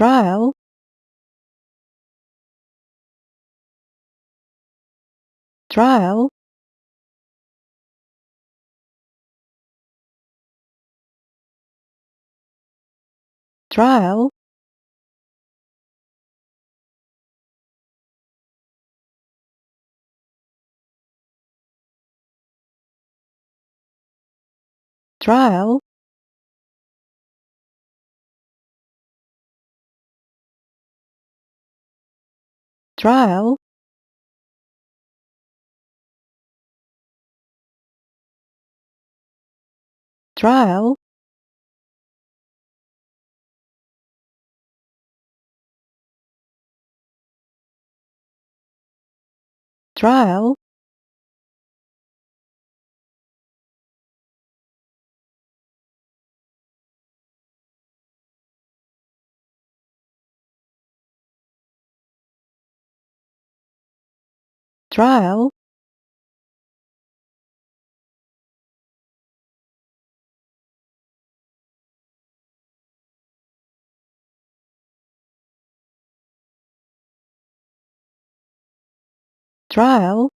trial. Trial. Trial. Trial trial. Trial. Trial trial. Trial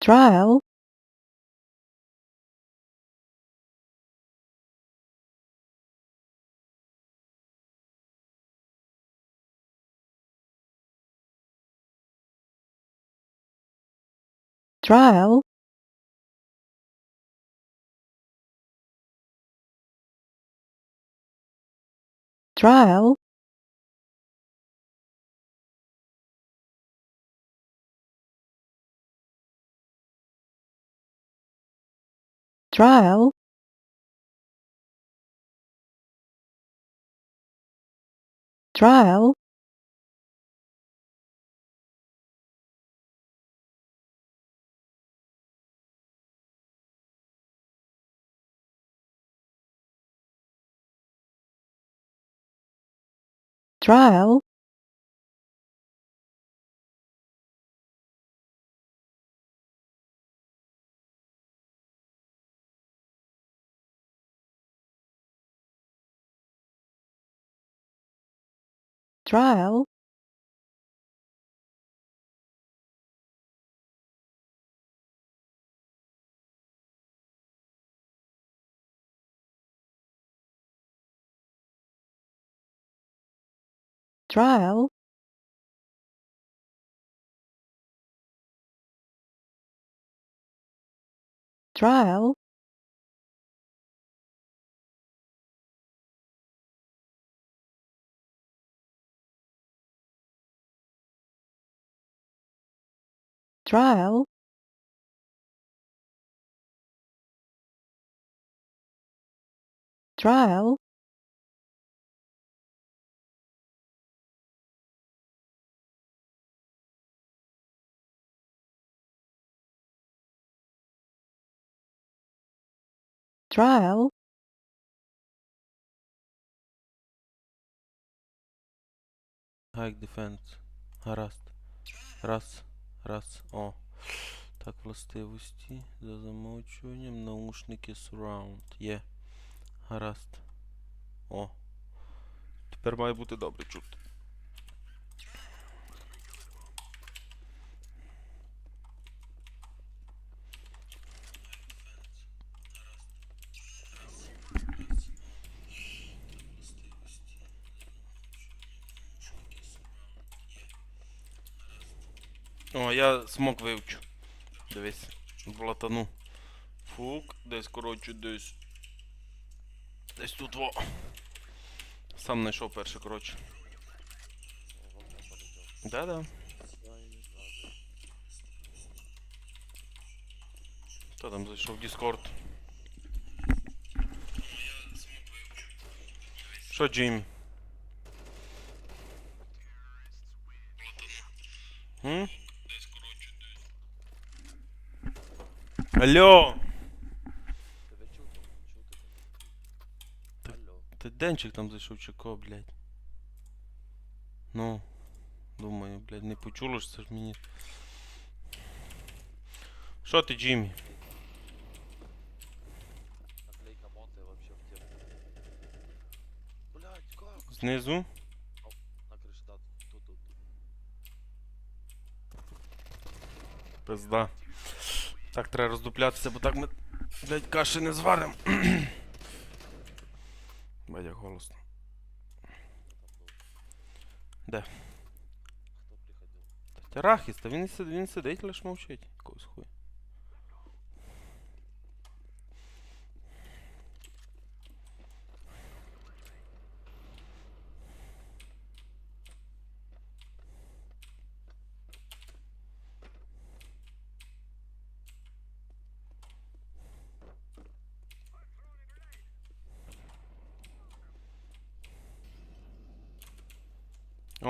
trial. Trial. Trial trial. Trial. Trial trial. Trial. Trial trial. Trial. Trial. Hike defense. Harassed. Russ Раз. О. Так, властивості. За замовчуванням. Наушники surround. Є. Гаразд. О. Тепер має бути добре чути. О, я смок вивчу. Дивись. Блатану. Фук. Десь, коротше, десь. Десь тут во. Сам знайшов перше, коротше. Да-да. Хто там зайшов в Discord? Що, Джим? М? Алло! Тебе. Ти Денчик там зайшов чи кого, блядь? Ну. Думаю, блядь, не почуло ж це ж мені. Що ти, Джиммі? Наклейка Монте вообще в тему. Блять, как? Знизу? На крыше, да, тут, тут, тут. Пизда. Так, треба роздуплятися, бо так ми, блядь, каші не зваримо. Бадя голосно. Де? Хто приходив? Та він, він сидить, лиш мовчить. Якогось хуя.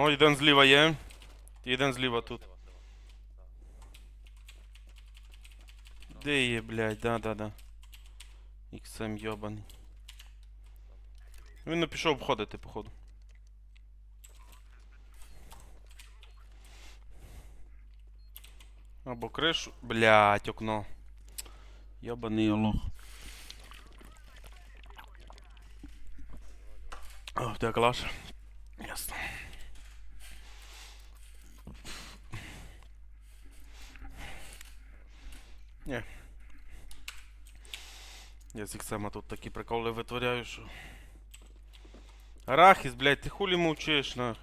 О, один зліва є. І один зліва тут. Де є, блядь, да-да-да. XM йобаний. Він не пішов обходити, походу. Або кришу. Блядь, окно. Йобаний олох. О, в тебе калаш? Ні. Я з Іксема тут такі приколи витворяю, що. Арахіс, блядь, ти хулі мовчиш, на.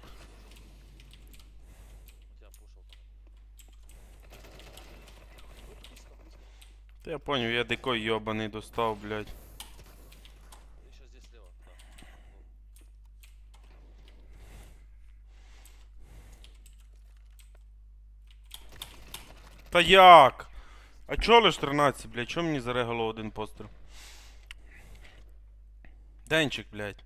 Та я поняв, я дикой йобаний достав, блядь. Та як? А чо лиш 13, блядь? Чо мені зарегало один постріл? Денчик, блядь.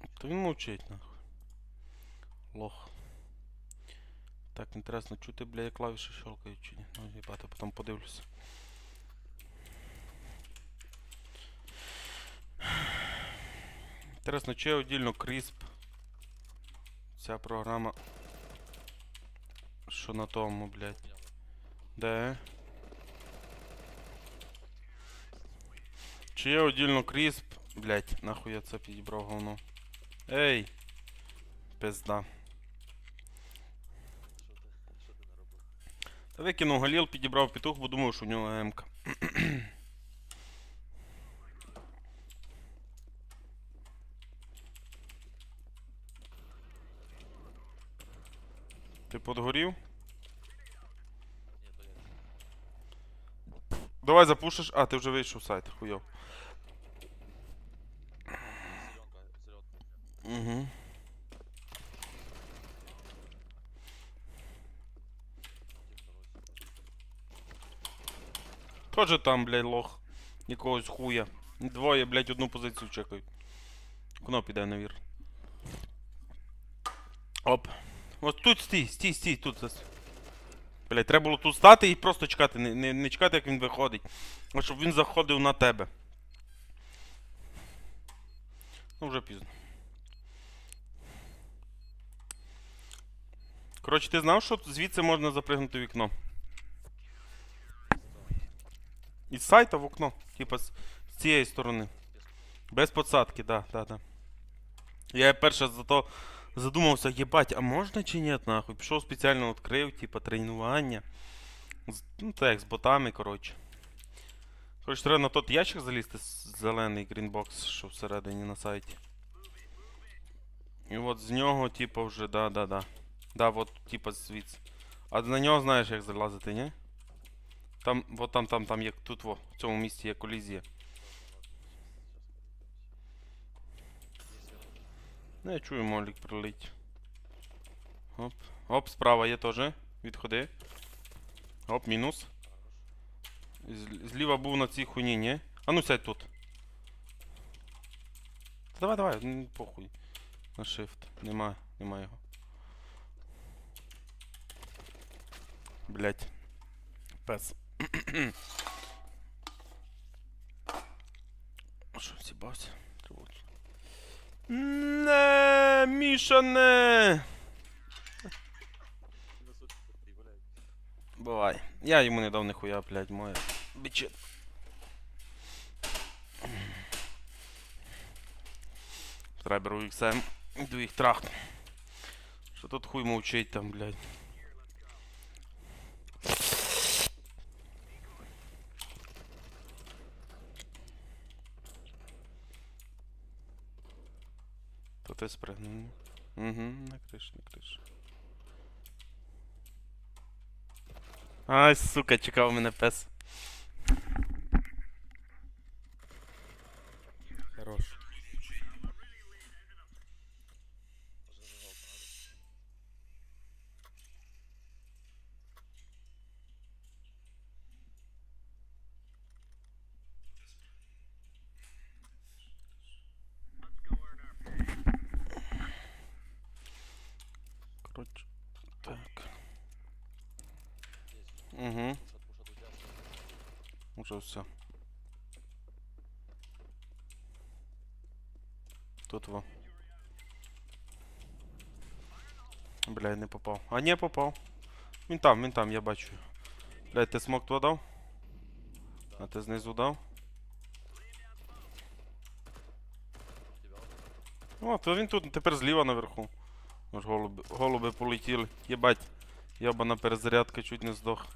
Я. То він мовчить, нахуй. Лох. Так, інтересно, чути, бля, як клавіші щелкають чи ні. Ну, їбати, потім подивлюся. Інтересно, чи отдільно Crisp. Ця програма. Що на тому, блядь? Де? Чи є отдільно крісп? Блядь, нахуй я це підібрав говно. Ей! Пизда. Та викинув Галіл, підібрав петух, бо думав, що у нього МК. Ти подгорів? Давай запушиш. А, ти вже вийшов сайт, хуйов. Угу. Тоже там, блядь, лох. Якогось хуя. Двоє, блядь, одну позицію чекають. Кно піде навір. Оп. Ось тут стій, стій, стій, тут. ось. Блядь, треба було тут стати і просто чекати. Не, не, не чекати, як він виходить. А щоб він заходив на тебе. Ну, вже пізно. Коротше, ти знав, що звідси можна запригнути в вікно? Із сайта в окно. Типа з, з цієї сторони. Без подсадки, да, да, да. Я перше зато задумався, єбать, а можна чи ні, нахуй? Пішов спеціально відкрив, типа тренування. Ну, так, як з ботами, коротше. Коротше, треба на тот ящик залізти, зелений грінбокс, що всередині на сайті. І от з нього, типа, вже, да, да, да. Да, от, типа, звідси. А на нього знаєш, як залазити, ні? Там, от там, там, там, як тут, во, в цьому місці є колізія. Ну, я чую, молік прилить. Оп. Оп, справа є теж. Відходи. Оп, мінус. З- Зліва був на цій хуйні, ні? А ну сядь тут. Та давай, давай, похуй. На shift. Нема, нема його. Блять. Пес. Що, сібався? Не, Міша, не. Бувай. Я йому не дав ніхуя, блядь, моя. Бичет. Треба беру XM, йду їх трахну. Що тут хуй мовчить там, блядь. Спригнув. Угу, на криш, на криш. Ай, сука, чекав мене пес. Хорош. Може зажав, правда? Коротше. Так. Есть. Угу. Пушат, пушат, у Уже все. Тут во. Бля, не попав. А не попав. Він там, він там, я бачу. Блядь, ти смок туди дав? А ти знизу дав? О, то він тут тепер зліва наверху. Аж голуби, голуби полетіли. Єбать. Ябана перезарядка чуть не здох.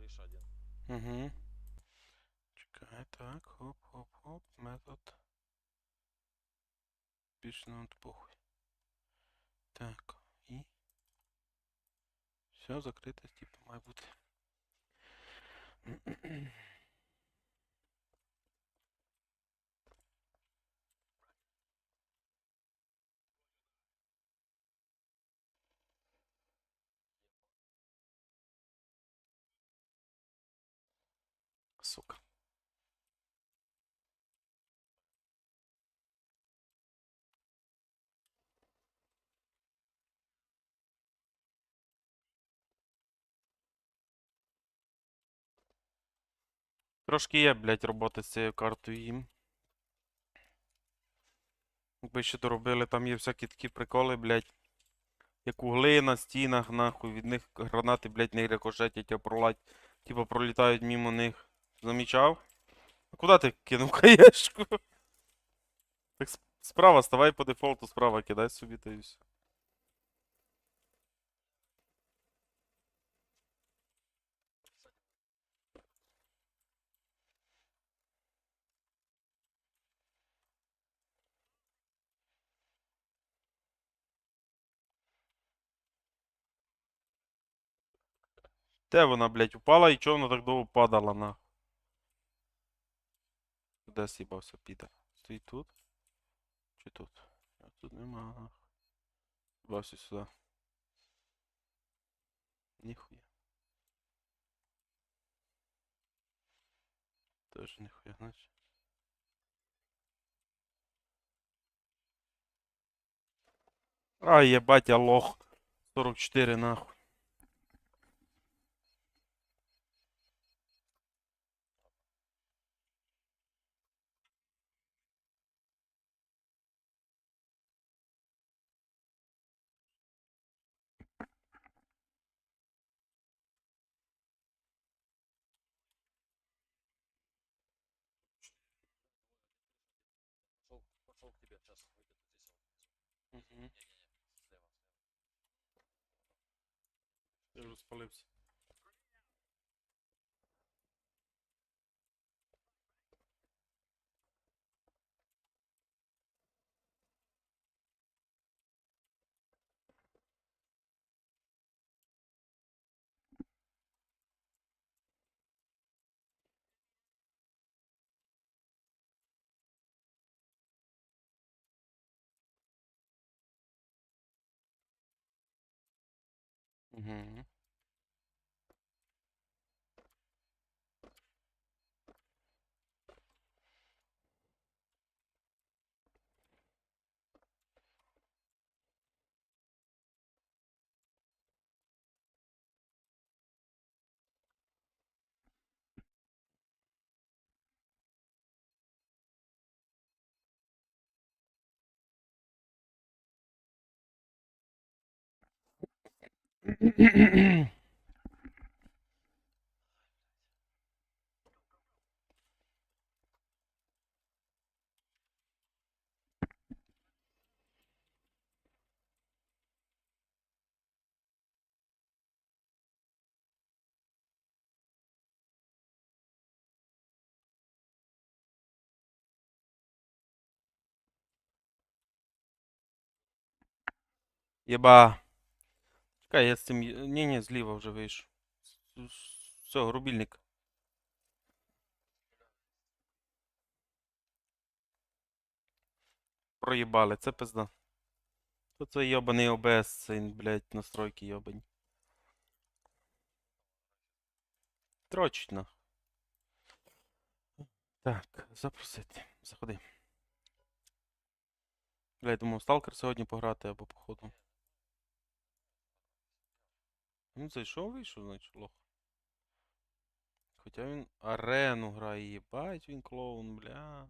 Крыша один. Угу. Чекай, так, хоп, хоп, хоп, метод. Більше нам похуй. Так, і. Все, закрите, типу, має бути. Сука. Трошки є, блядь, роботи з цією картою їм. Якби ще доробили, там є всякі такі приколи, блядь. Як угли на стінах, нахуй, від них гранати, блядь, не рикошетять, а пролать. Типа пролітають мимо них. Замічав? А куди ти кинув хаєшку? Так справа, ставай по дефолту, справа кидай собі та і все. Де вона, блядь, упала і чого вона так довго падала на? Де с'їбався піда? Стоїть тут? Чи тут? А тут нема. нахуй. Бався сюди. Ніхуя. Тоже ніхуя, значить. Ай, ебать, я лох. 44 нахуй. сейчас выйдет здесь. Угу. Не-не-не, слева, слева. Я вже спалився. Угу. 一巴。Чекай, я з цим. Ні, ні, зліва вже вийшов. Все, рубільник. Проїбали, це пизда. То це йобаний ОБС, це, блядь, настройки йобані. Трочить нах. Так, запросити. Заходи. Блядь, думав, сталкер сьогодні пограти або походу. Ну, зайшов, вийшов, значить, лох. Хоча він арену грає, їбать він клоун, бля.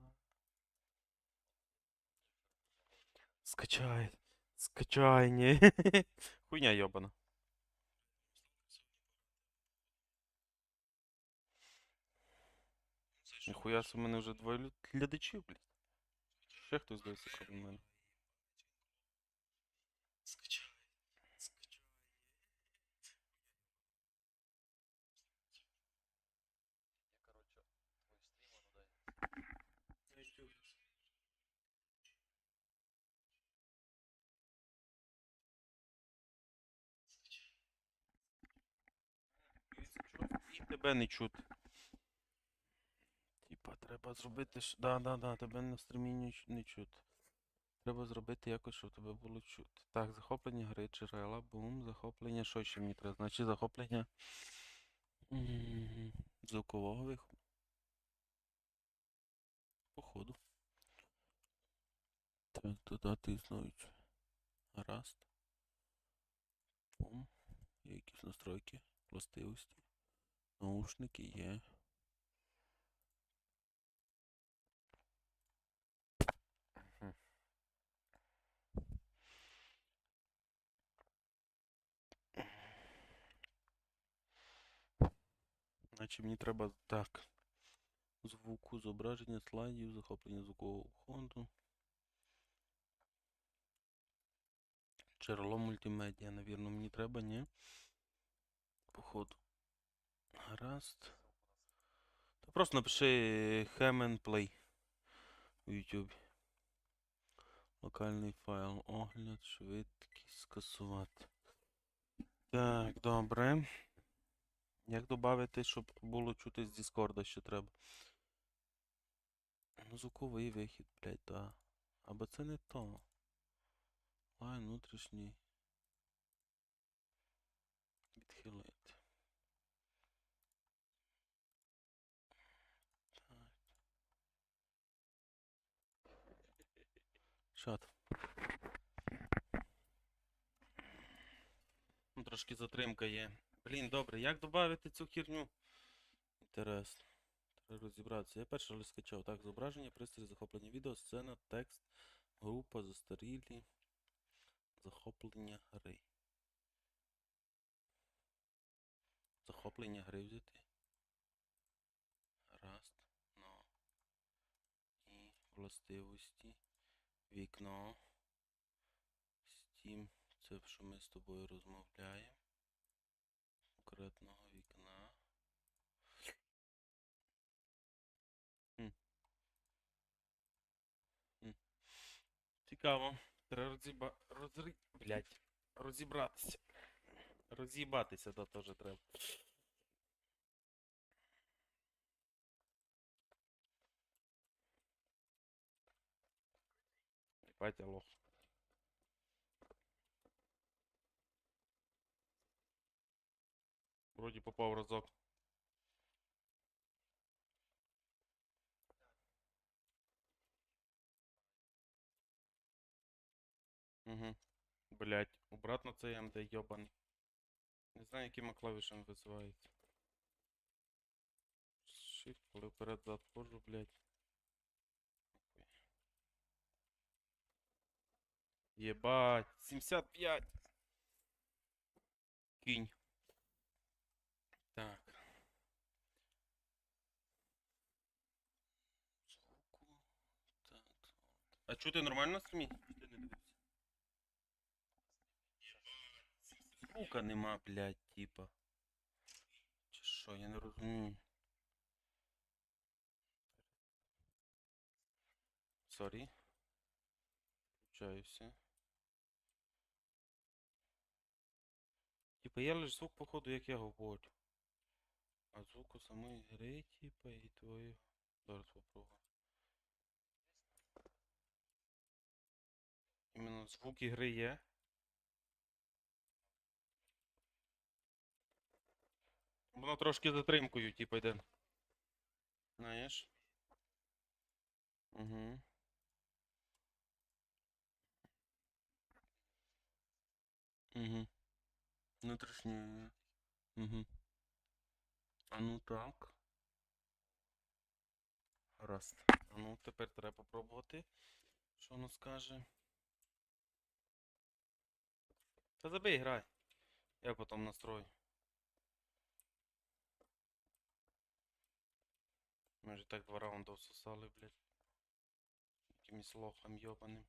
Скачай. Скачай, ні. Хуйня йобана. Ніхуя у мене вже двоє глядачів, блядь. Ще хтось дивиться, крім мене. Я, короче, твой стрим, а ну дай. І тебе не чути. Типа, треба зробити. Да, да, да, тебе на стрімі не, чути. Треба зробити якось, щоб тебе було чути. Так, захоплення гри, джерела, бум, захоплення. Що ще мені треба? Значить захоплення звукового виходу. Походу. Так, додати існуюче. Гаразд. Бум. Якісь настройки, властивості. Наушники є. Значить мені треба так. Звуку, зображення слайдів, захоплення звукового фонду. Джерело мультимедіа, навірно, мені треба, ні? Походу. Гаразд. Та просто напиши Play у YouTube. Локальний файл, огляд, швидкість, скасувати. Так, добре. Як додати, щоб було чути з Discord що треба? Ну, звуковий вихід, блядь, да. Або це не то. Лайн внутрішній. Відхилити. Так. Шат. Ну, Трошки затримка є. Блін, добре, як додати цю херню? Інтересно. Треба розібратися. Я перше лише скачав. Так, зображення, пристрій, захоплення відео, сцена, текст, група, застарілі, захоплення гри. Захоплення гри взяти. Гаразд. Ну. І властивості. Вікно. Steam. Це що ми з тобою розмовляємо. Конкретного вікна. Цікаво. Треба розіба... Розрі... Блять. Розібратися. Роз'їбатися, то теж треба. Ебать, я лох. Вроді попав разок. Угу. Блять, обратно це МД йобаний. Не знаю, якими клавішами висувається. Shift, коли вперед зад ходжу, блять. Єбать, 75! Кінь. Так. А нормально стрімі? Чи ти не дивився? Звука нема, блядь, типа. Чи що, я не розумію. Сорі. Включаюся. Типа я лиш звук, походу, як я говорю. А звуку самої гри, типа, і твої. Зараз попробую. Іменно звук ігри є. Воно трошки затримкою, типа, йде. Знаєш? Угу. Угу. Внутрішнє. Угу. А ну так. А ну тепер треба попробувати. Що воно скаже? Та забий, грай. Я потім настрою. Ми вже так два раунди всосали, блядь. Якимось лохом йобаним.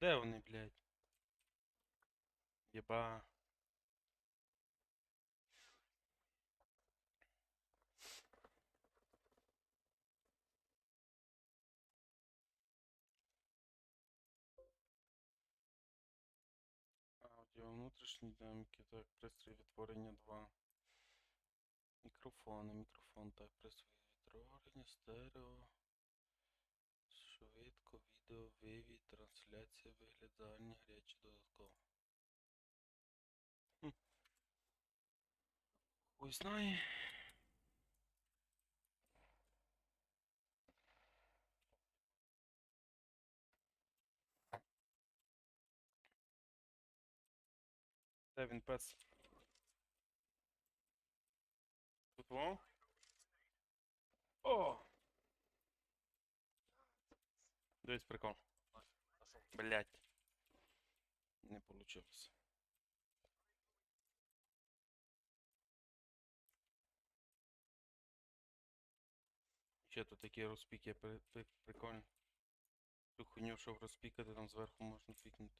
Де вони, блядь? Єба. Аудіо внутрішні динаміки, так, пристрій відтворення 2. Мікрофони, мікрофон, так, пристрій відтворення, стерео. Швидко, відео, вивід, трансляція, вигляд, Хуй знає. Де він пес? Тут во? О! Дивись прикол. Блять. Не получилось. Ще тут такі розпіки при, при, прикольні. Ту хуйню, щоб розпікати, там зверху можна пікнути.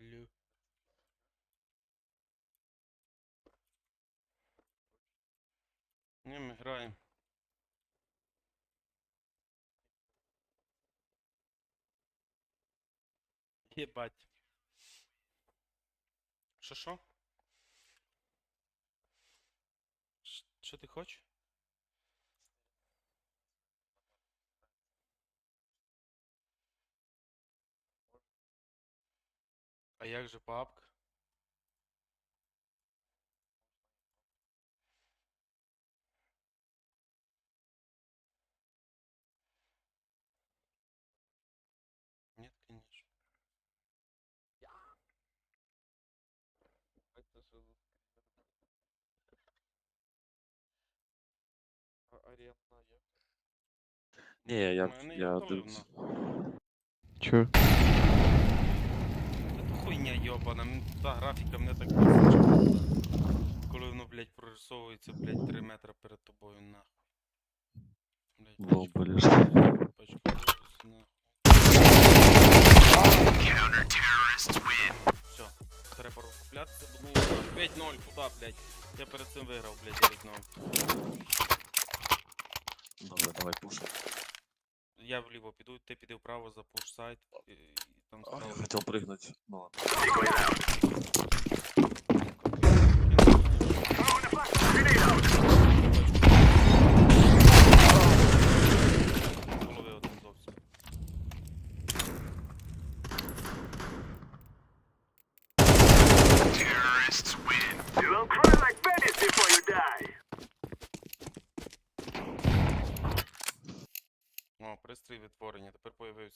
Лю. Не, ми граємо. Єбать. Що що? Що ти хочеш? А як же папка? Нет, конечно. Это же... А арендная. Ні, я, мене я теж дивлюсь. Чё? Це хуйня йобана, м, та графіка мене так бісить. Коли воно, блядь, прорисовується, блядь, 3 метри перед тобою, нахуй. Блядь, пачка- блядь. пачка нахуй. Все, треба розкуплятися, бо ну 5-0, куда, блядь? Я перед цим виграв, блядь, 9-0. Добре, давай пушим. Я вліво піду, ти піди вправо за пуш сайт і, і там А, я справа. хотел прыгнуть. Ну ладно.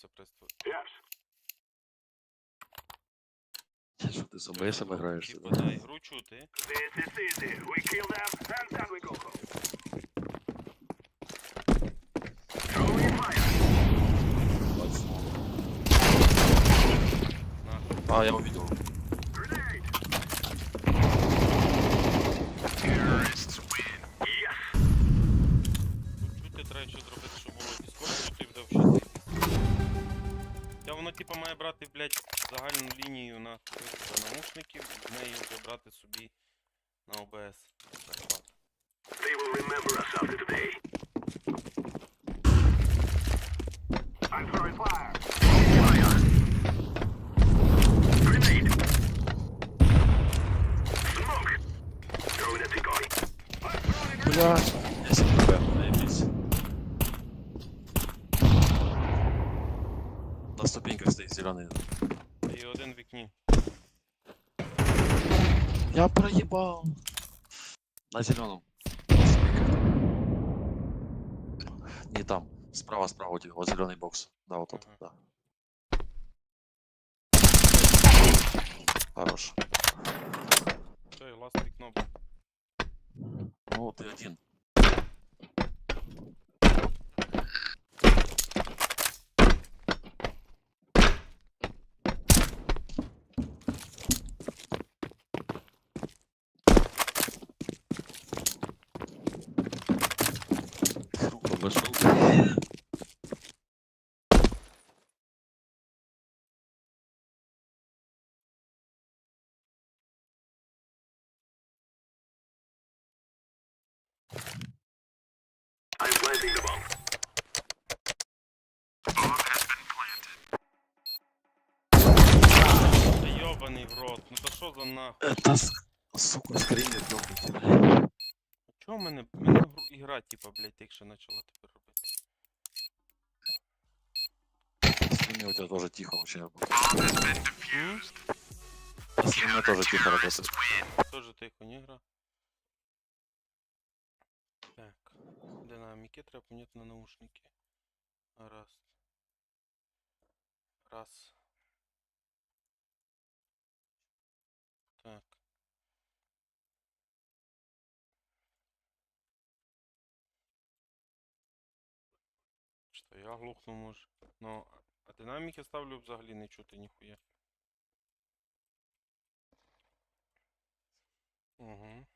Тепер пристрій. Yes. Що Ти з ОБСами граєш? Типа, да, ігру чути. This is easy. We kill them, and then we go home. А, я увидел. Типа має брати, блядь, загальну лінію на типа, наушників, з неї вже брати собі на захват. They will remember us after today. I'm throwing fire. Fire. Grenade. Smoke. Throwing a decoy. I'm throwing a Бля. Я себе наебись. На ступеньках стоит зеленый. І один в вікні. Я проебал. На зеленом. Не там. Справа, справа у тебя. Вот зеленый бокс. Да, вот тот. Ага. Да. Хорош. Все, і ласт вікно. був. Ну вот и один. Круг обошел. I'm planting the bomb. Bomb has been planted. Та йобаний в рот, ну то що за нахуй? Это, с- сука, скринер ёбнутый. Чого в мене, в мене гру- ігра, типа, блядь, якщо почала тепер робити? Скринер у тебя тоже тихо вообще работает. Bomb has been defused. М? На стриме тоже тихо работает. Тоже тихо, не гра. Так, динаміки, треба поміняти на наушники. Раз. Раз. Так. Що я глухну може. Ну, а динаміки ставлю взагалі не чути ніхуя. Угу.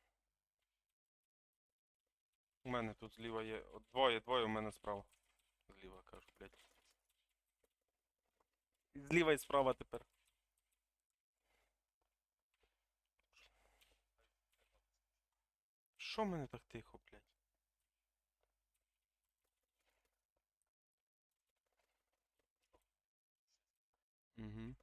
У мене тут зліва є. от Двоє, двоє у мене справа. Зліва кажу, блядь. Зліва і справа тепер. Що мене так тихо, блядь? Угу.